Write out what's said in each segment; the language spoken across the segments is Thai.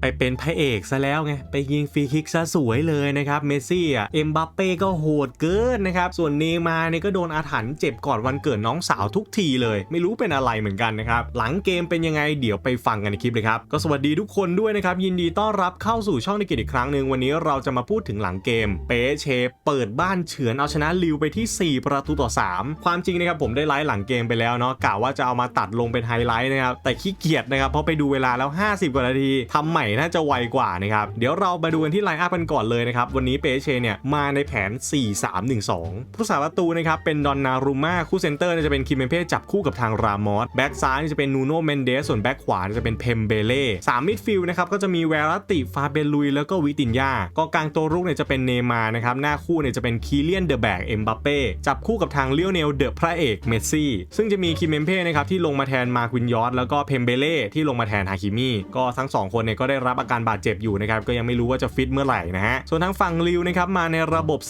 ไปเป็นพระเอกซะแล้วไง ไปยิงฟรีคิกซะสวยเลยนะครับ เมสซี่อะ เอ็มบัปเป้ก็โหดเกินนะครับ ส่วนเนมาเนี่ยก็โดนอาถรรพ์เจ็บก่อนวันเกิดน้องสาวทุกทีเลย ไม่รู้เป็นอะไรเหมือนกันนะครับ หลังเกมเป็นยังไงเดี๋ยวไปฟังกันในคลิปเลยครับ ก็สวัสดีทุกคนด้วยนะครับ ยินดีต้อนรับเข้าสู่ช่องในกิจอีกครั้งหนึ่งวันนี้เราจะมาพูดถึงหลังเกม เปเชเปิดบ้านเฉือนเอาชนะลิวไปที่ 4 ประตูต่อ 3 ความจริงนะครับผมได้ไลฟ์หลังเกมไปแล้วเนาะกะว่าจะเอามาตัดลงเป็นไฮไลท์นะครับแต่ขี้เกียจนะครับเพราะไปดูเวลาแล้ว 50 กว่านาทีทำใหม่น่าจะไวกว่านะครับ เดี๋ยวเรามาดูกันที่ไลน์อัพกันก่อนเลยนะครับ วันนี้เปเชเนี่ยมาในแผน 4-3-1-2 ผู้สาประตูนะครับเป็นดอนนารูมาคู่เซนเตอร์จะเป็นคิมเมเป้จับคู่กับทางรามอสแบ็กซ้ายจะเป็นนูโนเมนเดสส่วนแบ็กขวาจะเป็นเพมเบเล่สามมิดฟิลด์นะครับก็จะมีเวรติฟาเบลุยแล้วก็วิตินยากองกลางตัวรุกเนี่ยจะเป็นเนมานะครับหน้าคู่เนี่ยจะเป็นคีเลียนเดอะแบกเอ็มบัปเป้จับคู่กับทางเลียวเนลเดอะพระเอกเมสซี่ซึ่งจะมีคิมเมเป้นะครับที่ลงมาแทนมาควินยอสแล้วก็เพมเบเล่ที่ลงมาแทนฮาคิมี่ก็ทั้งสองคนเนี่ยก็ได้รับอาการบาดเจ็บอยู่นะครับก็ยังไม่รู้ว่าจะฟิตเมื่อไหร่นะฮะส่วนทางฝั่งลิวนะครับมาในระบบ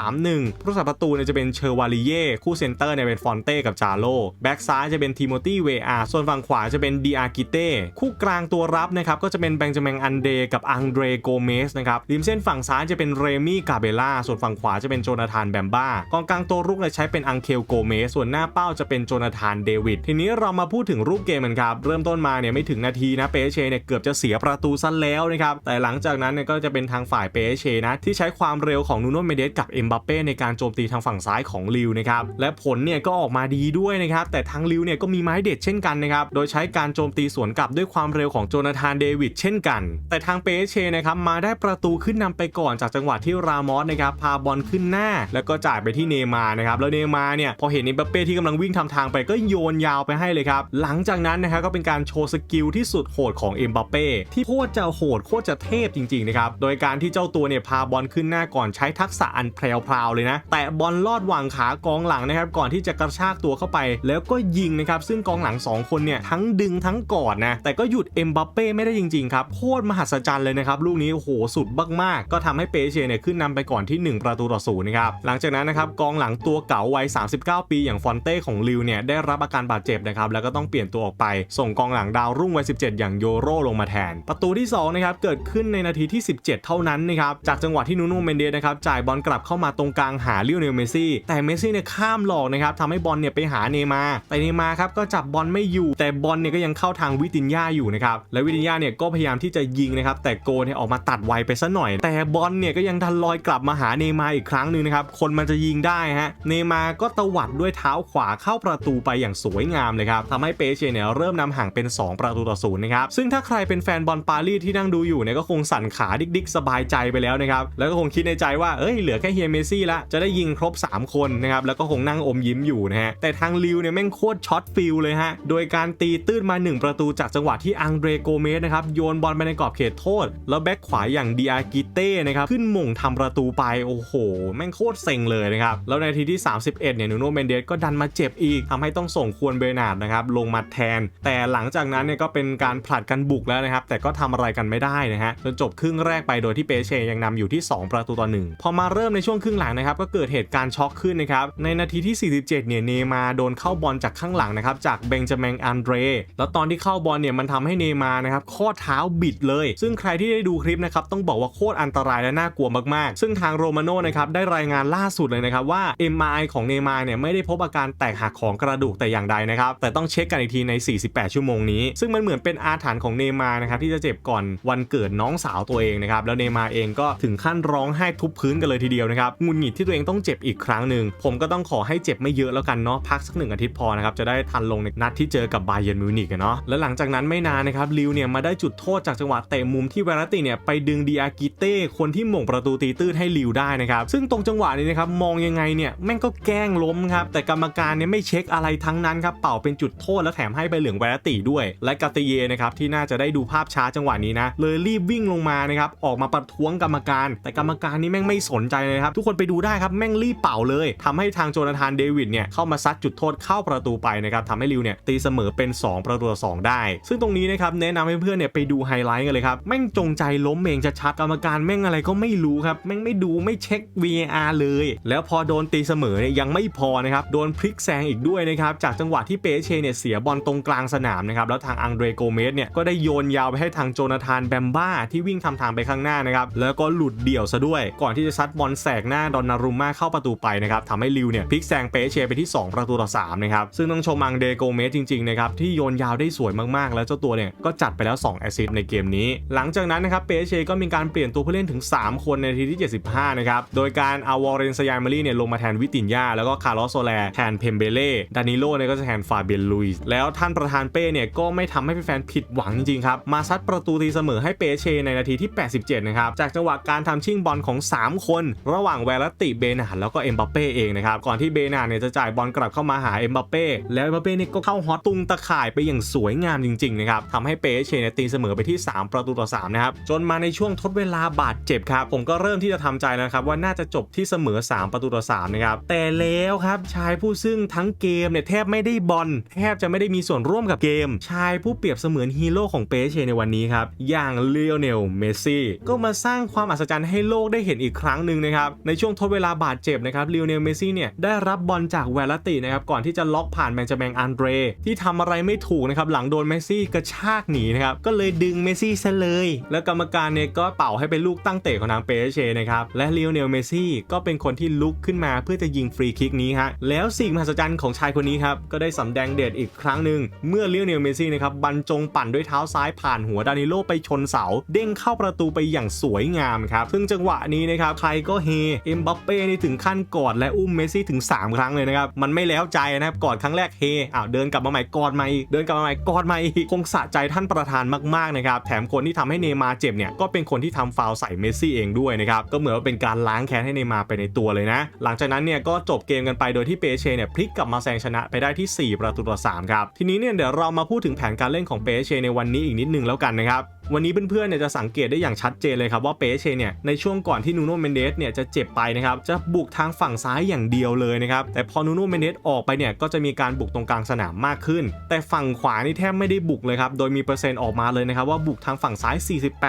4-2-3-1ผู้รักษาประตูเนี่ยจะเป็นเชอร์วาลิเย่คู่เซนเตอร์เนี่ยเป็นฟอนเต้กับจาโลแบ็กซ้ายจะเป็นทิโมธีเวอาส่วนฝั่งขวาจะเป็นดีอากิเต้คู่กลางตัวรับนะครับก็จะเป็นแบงจามินอันเดกับอังเดรโกเมสนะครับริมเส้นฝั่งซ้ายจะเป็นเรมี่กาเบล่าส่วนฝั่งขวาจะเป็นโจนาธานแบมบ้ากองกลางตัวรุกเนี่ยใช้เป็นอังเคลโกเมสส่วนหน้าเป้าจะเป็นโจนาธานเดวิดทีนี้เรามาพูดถึงรูปเกมกันครับเริ่มต้นมาเนี่ยไม่ถึงนาทีนะเปเชเนี่ยเกือบจะเสียประตูซะแล้วนะครับ แต่หลังจากนั้นเนี่ยก็จะเป็นทางฝ่ายเปเชนะ ที่ใช้ความเร็วของนูโนเมเดสกับเอ็มบัปเป้ในการโจมตีทางฝั่งซ้ายของลิวนะครับ และผลเนี่ยก็ออกมาดีด้วยนะครับ แต่ทางลิวเนี่ยก็มีไม้เด็ดเช่นกันนะครับ โดยใช้การโจมตีสวนกลับด้วยความเร็วของโจนาธานเดวิดเช่นกัน แต่ทางเปเชนะครับมาได้ประตูขึ้นนำไปก่อนจากจังหวะที่รามอสนะครับพาบอลขึ้นหน้า แล้วก็จ่ายไปที่เนมานะครับแล้วเนมาเนี่ยพอเห็นเอ็มบัปเป้ที่กำลังวิ่งทำทางไปก็โยนยาวไปให้เลยครับหลังจากนั้นนะครับก็เป็นการโชว์สกิลที่สุดโหดของเอ็มบัปเป้ที่โคตรจะโหดโคตรจะเทพจริงๆนะครับ โดยการที่เจ้าตัวเนี่ยพาบอลขึ้นหน้าก่อนใช้ทักษะอันแพรวๆเลยนะ แต่บอลลอดวางขากองหลังนะครับ ก่อนที่จะกระชากตัวเข้าไป แล้วก็ยิงนะครับ ซึ่งกองหลัง 2 คนเนี่ยทั้งดึงทั้งกอดนะ แต่ก็หยุดเอ็มบัปเป้ไม่ได้จริงๆครับ โคตรมหัศจรรย์เลยนะครับลูกนี้โหสุดมากๆ ก็ทำให้เปเชเนี่ยขึ้นนำไปก่อนที่ 1 ประตูต่อศูนย์นะครับ หลังจากนั้นนะครับกองหลังตัวเก่าวัย 39 ปีอย่างฟอนเต้ของลิวเนี่ยได้รับอาการบาดเจ็บนะครับแล้วก็ต้องเปลี่ยนตัวออกไป ส่งกองหลังดาวรุ่งวัย 17 อย่างโยโรลงมาแทนประตููที่2นะครับเกิดขึ้นในนาทีที่ 17 เท่านั้นนะครับจากจังหวะที่นูโนเมนเดสนะครับจ่ายบอลกลับเข้ามาตรงกลางหาลิโอเนลเมซี่แต่เมซี่เนี่ยข้ามหลอกนะครับทำให้บอลเนี่ยไปหาเนยมาแต่เนยมาครับก็จับบอลไม่อยู่ แต่บอลเนี่ยก็ยังเข้าทางวิตินยาอยู่นะครับและวิตินยาเนี่ยก็พยายามที่จะยิงนะครับแต่โกเนี่ยออกมาตัดไวไปซะหน่อย แต่บอลเนี่ยก็ยังทันลอยกลับมาหาเนยมาอีกครั้งหนึ่งนะครับคนมันจะยิงได้ฮะเนยมาก็ตวัดด้วยเท้าขวาเข้าประตูไปอย่างสวยงามเลยครับทำให้เปเชเนี่ยเริ่มนำห่างเป็น 2 ประตูต่อศูนย์นะครับซึ่งถ้าใครเป็นแฟนบอลปารีสที่นั่งดูอยู่เนี่ยก็คงสั่นขาดิกๆ สบายใจไปแล้วนะครับ แล้วก็คงคิดในใจว่าเอ้ยเหลือแค่เฮียเมซี่ละจะได้ยิงครบ 3 คนนะครับแล้วก็คงนั่งอมยิ้มอยู่นะฮะแต่ทางลิวเนี่ยแม่งโคตรช็อตฟิลเลยฮะโดยการตีตื้นมา 1 ประตูจากจังหวะที่อังเดรโกเมสนะครับโยนบอลไปในกรอบเขตโทษ แล้วแบ็คขวาอย่างดีอากิเต้นะครับขึ้นมงทำประตูไปโอ้โห แม่งโคตรเซ็งเลยนะครับแล้วในทีที่ 31เนี่ยนูโนเมนเดสก็ดันมาเจ็บอีกทำให้ต้องส่งควรเบรนาร์ดนะครับลงมาแทน แต่หลังจากนั้นเนี่ยก็เป็นการผลัดกันบุกแล้วนะครับแต่ก็ทำอะไรกันไม่ได้นะฮะจนจบครึ่งแรกไปโดยที่เปเชยังนำอยู่ที่ 2 ประตูต่อหนึ่งพอมาเริ่มในช่วงครึ่งหลังนะครับก็เกิดเหตุการณ์ช็อกขึ้นนะครับในนาทีที่ 47 เนี่ยเนย์มาโดนเข้าบอลจากข้างหลังนะครับจากเบนจามินอันเดรแล้วตอนที่เข้าบอลเนี่ยมันทำให้เนย์มานะครับข้อเท้าบิดเลย ซึ่งใครที่ได้ดูคลิปนะครับต้องบอกว่าโคตรอันตรายและน่ากลัวมากๆ ซึ่งทางโรมาโน่นะครับได้รายงานล่าสุดเลยนะครับว่า MRI ของเนย์มาเนี่ยไม่ได้พบอาการแตกหักของกระดูกแต่อย่างใดนะครับแต่ต้องเช็คกันอีกทีใน 48 ชั่วโมงนี้ ซึ่งมันเหมือนเป็นอาถรรพ์ของเนมานะครับที่จะเจ็บก่อนวันเกิดน้องสาวตัวเองนะครับแล้วเนมาเองก็ถึงขั้นร้องไห้ทุบพื้นกันเลยทีเดียวนะครับงุนหงิดที่ตัวเองต้องเจ็บอีกครั้งหนึ่งผมก็ต้องขอให้เจ็บไม่เยอะแล้วกันเนาะพักสักหนึ่งอาทิตย์พอนะครับจะได้ทันลงในนัดที่เจอกับบาเยนมิวนิกเนาะและหลังจากนั้นไม่นานนะครับลิวเนี่ยมาได้จุดโทษจากจังหวะเตะมุมที่เวรัติเนี่ยไปดึงดีอากิเต้คนที่หม่งประตูตีตื้นให้ลิวได้นะครับซึ่งตรงจังหวะนี้นะครับมองยังไงเนี่ยแม่งก็แกล้งล้มครับแต่กรรมการเนี่ยไม่เช็คอะไรทั้งนั้นครับเป่าเป็นจุดโทษแล้วแถมให้ใบเหลืองเวรติด้วย และกาเตเยนะครับที่น่าจะได้ดูภาพช้าจังหวะนี้นะเลยรีบวิ่งลงมานะครับออกมาประท้วงกรรมการ แต่กรรมการนี่แม่งไม่สนใจเลยครับทุกคนไปดูได้ครับแม่งรีบเป่าเลยทำให้ทางโจนาธานเดวิดเนี่ยเข้ามาซัดจุดโทษเข้าประตูไปนะครับทำให้ลิวเนี่ยตีเสมอเป็น 2 ประตูต่อ2ได้ ซึ่งตรงนี้นะครับแนะนำให้เพื่อนเนี่ยไปดูไฮไลท์กันเลยครับแม่งจงใจล้มเองชัดๆกรรมการแม่งอะไรก็ไม่รู้ครับแม่งไม่ดูไม่เช็ค VAR เลย แล้วพอโดนตีเสมอเนี่ยยังไม่พอนะครับโดนพลิกแซงอีกด้วยนะครับจากจังหวะที่เปเชเนี่ยเสียบอลตรงกลางสนามนะครับแล้วทางอังเดรโกเมสเนี่ยก็ได้โยนยาวไปให้ทางางโจนาธานแบมบ้าที่วิ่งทำทางไปข้างหน้านะครับแล้วก็หลุดเดี่ยวซะด้วย ก่อนที่จะซัดบอลแสกหน้าดอนนารุม่าเข้าประตูไปนะครับทำให้ลิวเนี่ยพลิกแซงเปเชไปที่ 2 ประตูต่อ3นะครับซึ่งต้องชมอังเดโกเมสจริงๆนะครับที่โยนยาวได้สวยมากๆ แล้วเจ้าตัวเนี่ยก็จัดไปแล้ว2แอสซิสต์ในเกมนี้ หลังจากนั้นนะครับเปเชก็มีการเปลี่ยนตัวผู้เล่นถึง 3 คนในทีที่ 75 นะครับโดยการเอาวอร์เรนสยามมารีเนี่ยลงมาแทนวิตินยาแล้วก็คาร์ลอสโซแลแทนเพมเบเล่ดานิโลเนี่ยก็จะแทนฟาเบียนลุยส์แล้วท่านประธานเป้เนี่ยก็ไม่ทำให้แฟนๆผิดหวังจริงๆครับมาซัดประประตูตีเสมอให้เปเชในนาทีที่ 87 นะครับ จากจังหวะการทำชิงบอลของ 3 คน ระหว่างแวรติเบนาแล้วก็เอ็มบัปเป้เองนะครับ ก่อนที่เบนาเนี่ยจะจ่ายบอลกลับเข้ามาหาเอ็มบัปเป้แล้วเอ็มบัปเป้เนี่ยก็เข้าฮอตตุงตะข่ายไปอย่างสวยงามจริงๆนะครับทำให้เปเชเนี่ยตีเสมอไปที่ 3 ประตูต่อ3นะครับจนมาในช่วงทดเวลาบาดเจ็บครับผมก็เริ่มที่จะทำใจแล้วครับว่าน่าจะจบที่เสมอ 3 ประตูต่อ3นะครับแต่แล้วครับชายผู้ซึ่งทั้งเกมเนี่ยแทบไม่ได้บอลแทบจะไม่ได้มีส่วนร่วมกับเกม ชายผู้เปรียบเสมือนฮีโร่ของเปเชในวันนี้ครับ อย่างเลโอเนล เมสซี่ ก็มาสร้างความอัศจรรย์ให้โลกได้เห็นอีกครั้งหนึ่งนะครับ ในช่วงทดเวลาบาดเจ็บนะครับเลโอเนล เมสซี่เนี่ยได้รับบอลจากแวลตินะครับ ก่อนที่จะล็อกผ่านแมนจาแมงอันเดรที่ทำอะไรไม่ถูกนะครับหลังโดนเมสซี่กระชากหนีนะครับก็เลยดึงเมสซี่ซะเลย แล้วกรรมการเนี่ยก็เป่าให้เป็นลูกตั้งเตะของทางเปเชนะครับและเลโอเนล เมสซี่ก็เป็นคนที่ลุกขึ้นมาเพื่อจะยิงฟรีคิกนี้ฮะแล้วสิ่งมหัศจรรย์ของชายคนนี้ครับก็ได้สำแดงเดชอีกครั้งหนึ่งเมื่อเลโอเนล เมสซี่นะครับบรรจงปั่นด้วยเท้าซ้ายผ่านหัวดานโลไปชนเสา เด้งเข้าประตูไปอย่างสวยงามครับ ซึ่งจังหวะนี้นะครับใครก็เฮ เอ็มบัปเป้นี่ถึงขั้นกอดและอุ้มเมสซี่ถึง 3 ครั้งเลยนะครับ มันไม่แล้วใจนะครับกอดครั้งแรกเฮอ้าวเดินกลับมาใหม่กอดใหม่เดินกลับมาใหม่กอดใหม่คงสะใจท่านประธานมากๆนะครับแถมคนที่ทำให้เนมาเจ็บเนี่ยก็เป็นคนที่ทำฟาวใส่เมสซี่เองด้วยนะครับก็เหมือนว่าเป็นการล้างแค้นให้เนมาไปในตัวเลยนะ หลังจากนั้นเนี่ยก็จบเกมกันไปโดยที่เปเชเนี่ยพลิกกลับมาแซงชนะไปได้ที่ 4 ประตูต่อ3ครับทีนี้เนี่ยเดี๋ยวเรามาพูดถึงแผนการเล่นของเปเชในวันนี้อีกนิดนึงแล้วกันนะครับ วันนี้เพื่อนๆเนี่ยจะสังเกตได้อย่างชัดเจนเลยครับว่าเปเชเนี่ยในช่วงก่อนที่นูโน่เมนเดสเนี่ยจะเจ็บไปนะครับจะบุกทางฝั่งซ้ายอย่างเดียวเลยนะครับแต่พอนูโน่เมนเดสออกไปเนี่ยก็จะมีการบุกตรงกลางสนามมากขึ้น แต่ฝั่งขวานี่แทบไม่ได้บุกเลยครับโดยมีเปอร์เซ็นต์ออกมาเลยนะครับว่าบุกทางฝั่งซ้าย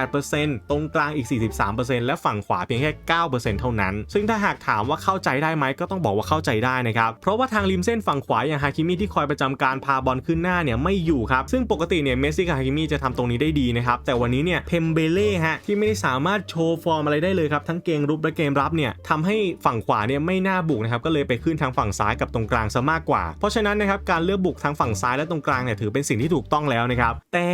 48%ตรงกลางอีก 43%และฝั่งขวาเพียงแค่ 9%เท่านั้น ซึ่งถ้าหากถามว่าเข้าใจได้ไหมก็ต้องบอกว่าเข้าใจได้นะครับเพราะว่าทางริมเส้นฝั่งขวาอย่างฮาคิมิที่คอยประจำการพาบอลขึ้นหน้าเนี่ยไม่อยู่ครับซึ่งปกติเนี่ยเมสซี่กับฮาคิมิจะทำตรงนี้ได้ดีนะครับแต่วันนี้เนี่ยเพมเบเล่ฮะที่ไม่ได้สามารถโชว์ฟอร์มอะไรได้เลยครับทั้งเกมรุกและเกมรับเนี่ยทำให้ฝั่งขวาเนี่ยไม่น่าบุกนะครับก็เลยไปขึ้นทางฝั่งซ้ายกับตรงกลางซะมากกว่า เพราะฉะนั้นนะครับการเลือกบุกทางฝั่งซ้ายและตรงกลางเนี่ยถือเป็นสิ่งที่ถูกต้องแล้วนะครับแต่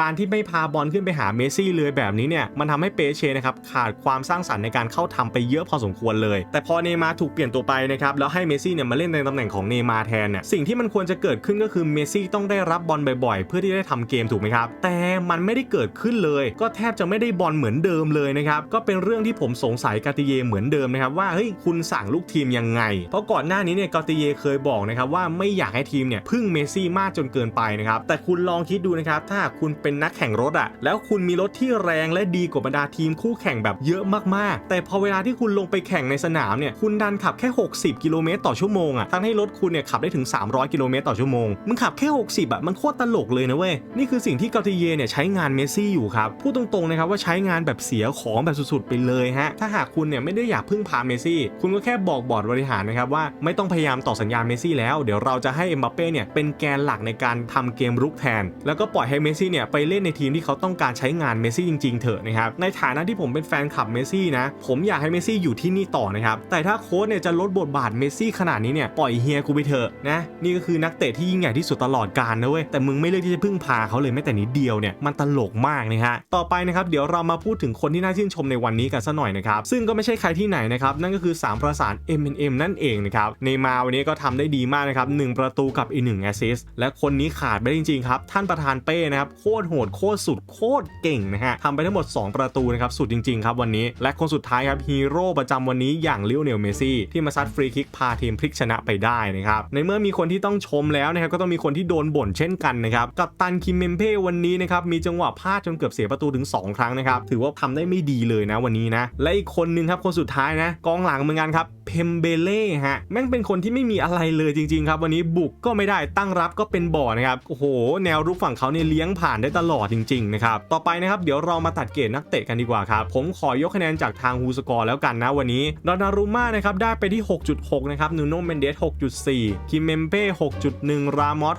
การที่ไม่พาบอลขึ้นไปหาเมสซี่เลยแบบนี้เนี่ยมันทำให้เปเชนะครับขาดความสร้างสรรค์ในการเข้าทำไปเยอะพอสมควรเลย แต่พอเนย์มาถูกเปลี่ยนตัวไปนะครับแล้วให้เมสซี่เนี่ยมาเล่นในตำแหน่งของเนย์มาแทนเนี่ยสิ่งที่มันควรจะเกิดขึ้นก็คือเมสซี่ต้องได้รับบอลบ่อยๆ เพื่อที่ได้ทำเกมถูกไหมครับแต่มันไม่ได้เกิดขึ้นเลย ก็แทบจะไม่ได้บอลเหมือนเดิมเลยนะครับก็เป็นเรื่องที่ผมสงสัยกาติเยเหมือนเดิมนะครับว่าเฮ้ยคุณสั่งลูกทีมยังไง เพราะก่อนหน้านี้เนี่ยกาติเยเคยบอกนะครับว่าไม่อยากให้ทีมเนี่ยพึ่งเมซี่มากจนเกินไปนะครับแต่คุณลองคิดดูนะครับถ้าคุณเป็นนักแข่งรถอะแล้วคุณมีรถที่แรงและดีกว่าบรรดาทีมคู่แข่งแบบเยอะมากๆ แต่พอเวลาที่คุณลงไปแข่งในสนามเนี่ยคุณดันขับแค่ 60 กิโลเมตรต่อชั่วโมงอะทั้งให้รถคุณเนี่ยขับได้ถึง 300 กิโลเมตรต่อชั่วโมงมึงขับแค่ 60อะมันโคตรตลกเลยนะเว้ยนี่คือสิ่งที่กาติเยเนี่ยใช้งานเมสี่อยู่ครับ พูดตรงๆนะครับว่าใช้งานแบบเสียของแบบสุดๆไปเลยฮะ ถ้าหากคุณเนี่ยไม่ได้อยากพึ่งพาเมซี่ คุณก็แค่บอกบอร์ดบริหารนะครับว่าไม่ต้องพยายามต่อสัญญาเมซี่แล้วเดี๋ยวเราจะให้เอ็มบัปเป้เนี่ยเป็นแกนหลักในการทำเกมรุกแทน แล้วก็ปล่อยให้เมซี่เนี่ยไปเล่นในทีมที่เขาต้องการใช้งานเมซี่จริงๆเถอะนะครับ ในฐานะที่ผมเป็นแฟนคลับเมซี่นะ ผมอยากให้เมซี่อยู่ที่นี่ต่อนะครับ แต่ถ้าโค้ชเนี่ยจะลดบทบาทเมซี่ขนาดนี้เนี่ยปล่อยเฮียกูไปเถอะนะ นี่ก็คือนักเตะที่ยิ่งใหญ่ที่สุดตลอดกาลนะเว้ย แต่มึงไม่เลือกที่จะพึ่งพาเขาเลยแม้แต่นิดเดียวเนี่ย มันตลกมากนะฮะต่อไปนะครับเดี๋ยวเรามาพูดถึงคนที่น่าชื่นชมในวันนี้กันสัหน่อยนะครับซึ่งก็ไม่ใช่ใครที่ไหนนะครับนั่นก็คือ 3 ประสาน M&M นั่นเองนะครับเนมาวันนี้ก็ทำได้ดีมากนะครับหนึ่งประตูกับอีกหนึ่งแอสซิสและคนนี้ขาดไปได้จริงๆครับท่านประธานเป้นะครับโคตรโหดโคตรสุดโคตรเก่งนะฮะทำไปทั้งหมด 2 ประตูนะครับสุดจริงๆครับวันนี้ และคนสุดท้ายครับฮีโร่ประจำวันนี้อย่างลิโอเนลเมซี่ที่มาซัดฟรีคิกพาทีมพลิกชนะไปได้นะครับในเมื่อมีคนที่ต้องชมแล้วนะครับก็ต้องมีคนที่โดนบ่นเช่นกันนะครับกับตันคิมเมมเป้วันนี้นะครับมีจังหวะพลาดจนเกือบเสียประตูถึง 2 ครั้งนะครับ ถือว่าทำได้ไม่ดีเลยนะวันนี้นะ และอีกคนนึงครับคนสุดท้ายนะ กองหลังเหมือนกันครับเพมเบเล่ฮะแม่งเป็นคนที่ไม่มีอะไรเลยจริงๆครับ วันนี้บุกก็ไม่ได้ตั้งรับก็เป็นบ่อนะครับโอ้โห แนวรุกฝั่งเขาเนี่ยเลี้ยงผ่านได้ตลอดจริงๆนะครับต่อไปนะครับเดี๋ยวเรามาตัดเกรดนักเตะกันดีกว่าครับผมขอยกคะแนนจากทางฮูสกอร์แล้วกันนะวันนี้ดอนารุม่านะครับได้ไปที่ 6.6 นะครับนูโนเมนเดส 6.4 คิมเมมเป้ 6.1 รามอส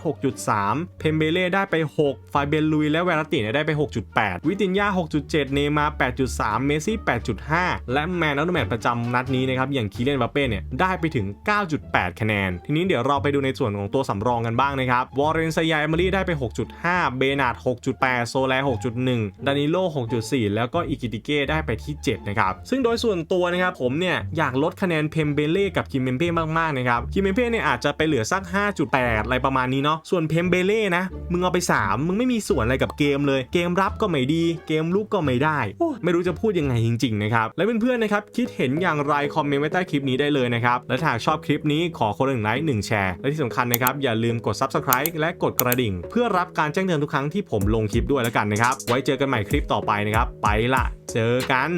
6.3 เพมเบเล่ได้ไป6ไฟเบลลุยและเวลติเนี่ยได้ไป6.8 วิตินยา 6.7 เนมาร์8.3 เมซี่ 8.5 และแมนนอตแมนประจำนัดนี้นะครับ อย่างคีเลนบัปเป้เนี่ย ได้ไปถึง 9.8 คะแนน ทีนี้เดี๋ยวเราไปดูในส่วนของตัวสำรองกันบ้างนะครับ วอร์เรนซายาเอมรี่ได้ไป 6.5 เบนาร์ด6.8 โซแล6.1 ดานิโล 6.4 แล้วก็อิกิติเก้ได้ไปที่ 7 นะครับ ซึ่งโดยส่วนตัวนะครับผมเนี่ยอยากลดคะแนนเพมเบเล่กับคิมเมเป้มากๆนะครับ คิมเมเป้เนี่ยอาจจะไปเหลือสัก 5.8 อะไรประมาณนี้เนาะ ส่วนเพมเบเล่นะ มึงเอาไป 3 มึงไม่มีส่วนอะไรกับเกมเลย เกมรับก็ไม่ดี เกมลุกก็ไม่ได้โอ้ยไม่รู้จะพูดยังไงจริงๆนะครับ และเพื่อนๆนะครับคิดเห็นอย่างไรคอมเมนต์ไว้ใต้คลิปนี้ได้เลยนะครับ และถ้าหากชอบคลิปนี้ขอคนละหนึ่งไลค์หนึ่งแชร์ และที่สำคัญนะครับอย่าลืมกด Subscribe และกดกระดิ่ง เพื่อรับการแจ้งเตือนทุกครั้งที่ผมลงคลิปด้วยแล้วกันนะครับ ไว้เจอกันใหม่คลิปต่อไปนะครับ ไปละ เจอกัน